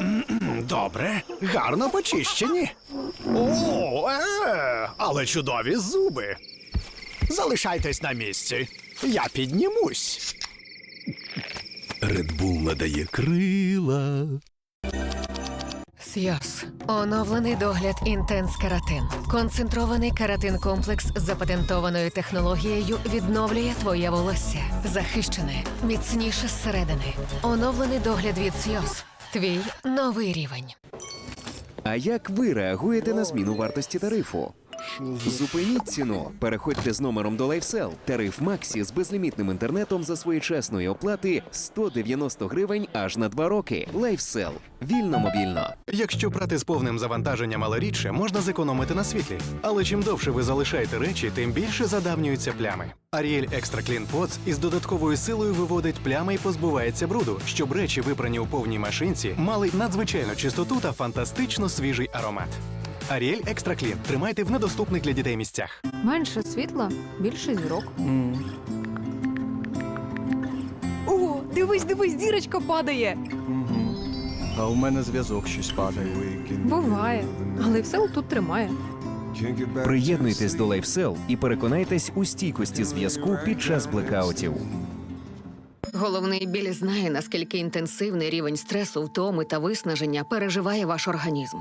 Добре, гарно почищені. О, е, але чудові зуби. Залишайтесь на місці. Я піднімусь. Bull надає крила. Сйоз. Оновлений догляд Інтенс Каратин. Концентрований каратин комплекс з запатентованою технологією відновлює твоє волосся. Захищене, міцніше зсередини. Оновлений догляд від Сйоз. Твій новий рівень. А як ви реагуєте на зміну вартості тарифу? Зупиніть ціну. Переходьте з номером до LifeSell. Тариф Максі з безлімітним інтернетом за своєчасної оплати 190 гривень аж на 2 роки. LifeSell. Вільно мобільно. Якщо прати з повним завантаженням малорідше, можна зекономити на світлі. Але чим довше ви залишаєте речі, тим більше задавнюються плями. Ariel Extra Clean Pots із додатковою силою виводить плями і позбувається бруду, щоб речі, випрані у повній машинці, мали надзвичайну чистоту та фантастично свіжий аромат. Ariel Extra Clean тримайте в недоступних для дітей місцях. Менше світла, більше зірок. О, дивись, дивись, зірочка падає. А у мене зв'язок щось падає. Буває, але все тут тримає. Приєднуйтесь до LifeSell і переконайтесь у стійкості зв'язку під час блекаутів. Головний біль знає, наскільки інтенсивний рівень стресу, втоми та виснаження переживає ваш організм.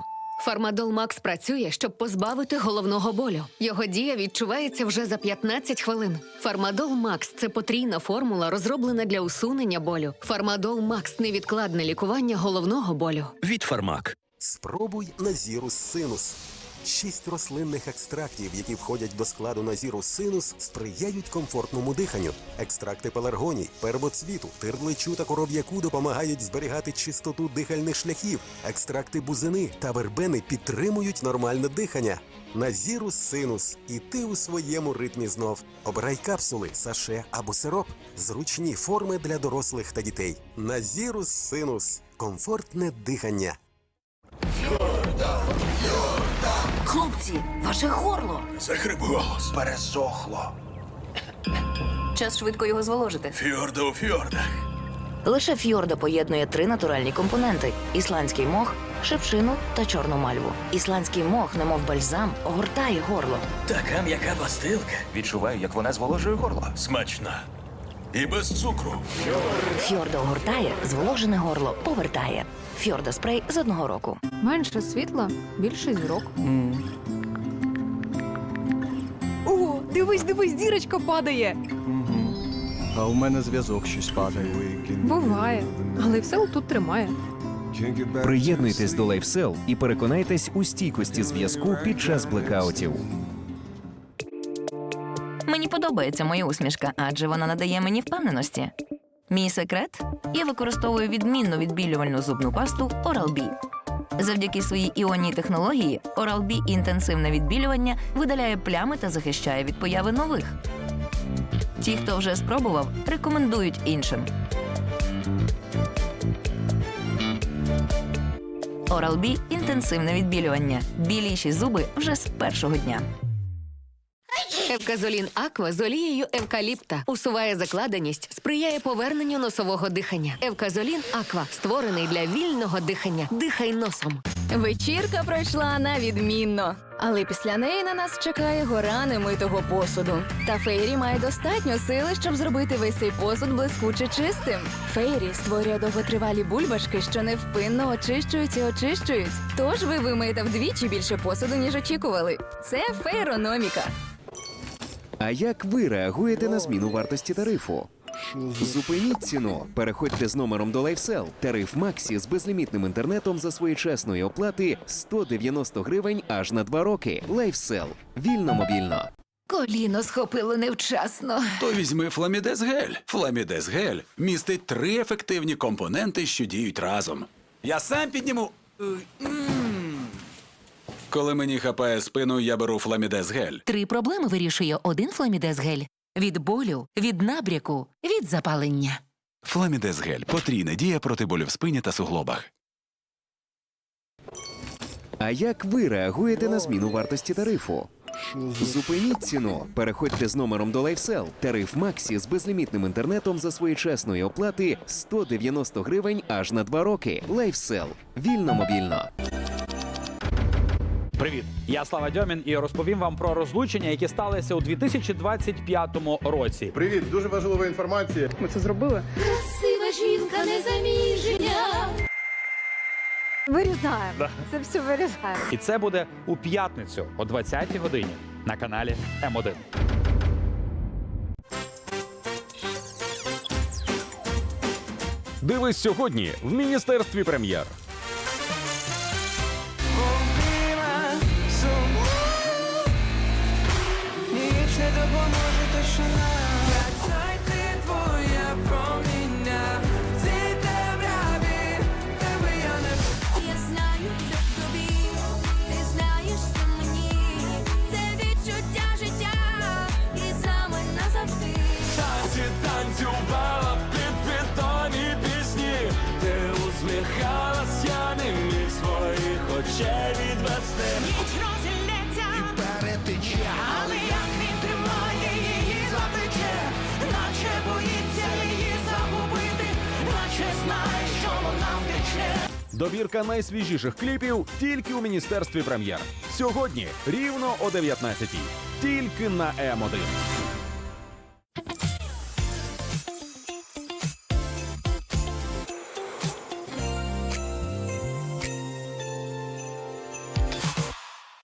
Фармадол Макс працює, щоб позбавити головного болю. Його дія відчувається вже за 15 хвилин. Фармадол Макс це потрійна формула, розроблена для усунення болю. Фармадол Макс невідкладне лікування головного болю. Від Фармак. Спробуй Назірус Синус. Шість рослинних екстрактів, які входять до складу Назірус Синус, сприяють комфортному диханню. Екстракти пеларгоній, первоцвіту, тирдличу та короб'яку допомагають зберігати чистоту дихальних шляхів. Екстракти бузини та вербени підтримують нормальне дихання. Назірус Синус. І ти у своєму ритмі знов. Обирай капсули, саше або сироп. Зручні форми для дорослих та дітей. Назірус Синус. Комфортне дихання. Хлопці, ваше горло. Захрип голос. Пересохло. Час швидко його зволожити. Фьорда у фьордах. Лише фьорда поєднує три натуральні компоненти: ісландський мох, шипшину та чорну мальву. Ісландський мох, немов бальзам, огортає горло. Така м'яка пастилка. Відчуваю, як вона зволожує горло. Смачна. І без цукру. Фьорда огортає, зволожене горло повертає. Фьорда спрей з одного року. Менше світла, більше зірок. О, дивись, дивись, зірочка падає. А у мене зв'язок щось падає. Буває, але все тут тримає. Приєднуйтесь до LifeSell і переконайтесь у стійкості зв'язку під час блекаутів. Мені подобається моя усмішка, адже вона надає мені впевненості. Мій секрет я використовую відмінну відбілювальну зубну пасту Oral-B. Завдяки своїй іонній технології Oral-B інтенсивне відбілювання видаляє плями та захищає від появи нових. Ті, хто вже спробував, рекомендують іншим. Oral-B – інтенсивне відбілювання. Біліші зуби вже з першого дня. Евказолін Аква з олією евкаліпта усуває закладеність, сприяє поверненню носового дихання. Евказолін Аква створений для вільного дихання. Дихай носом. Вечірка пройшла на відмінно, але після неї на нас чекає гора немитого посуду. Та Фейрі має достатньо сили, щоб зробити весь цей посуд блискуче чистим. Фейрі створює довготривалі бульбашки, що невпинно очищують і очищують. Тож ви вимиєте вдвічі більше посуду, ніж очікували. Це фейрономіка. А як ви реагуєте на зміну вартості тарифу? Зупиніть ціну. Переходьте з номером до LifeSell. Тариф Максі з безлімітним інтернетом за своєчасної оплати 190 гривень аж на 2 роки. LifeSell. Вільно мобільно. Коліно схопило невчасно. То візьми Фламідез Гель. Фламідез Гель містить три ефективні компоненти, що діють разом. Я сам підніму. Коли мені хапає спину, я беру Фламідез Гель. Три проблеми вирішує один фламідез гель від болю, від набряку, від запалення. Фламідез Гель потрійна дія проти болю в спині та суглобах. А як ви реагуєте на зміну вартості тарифу? Зупиніть ціну. Переходьте з номером до LifeSell. Тариф Максі з безлімітним інтернетом за своєчасної оплати 190 гривень аж на 2 роки. LifeSell. Вільно мобільно. Привіт, я Слава Дьомін і розповім вам про розлучення, які сталися у 2025 році. Привіт, дуже важлива інформація. Ми це зробили. Красива жінка незаміжня. Вирізаємо. Це все вирізаємо. І це буде у п'ятницю о 20-й годині на каналі М1. Дивись сьогодні в міністерстві прем'єр. Усміхалась, я не міг своїх очей відвести. Ніч розілється. І перетече. Але як він тримає її за плече. Наче боїться її загубити. Наче знає, що вона втече. Добірка найсвіжіших кліпів тільки у міністерстві прем'єр. Сьогодні рівно о 19-й. Тільки на М1.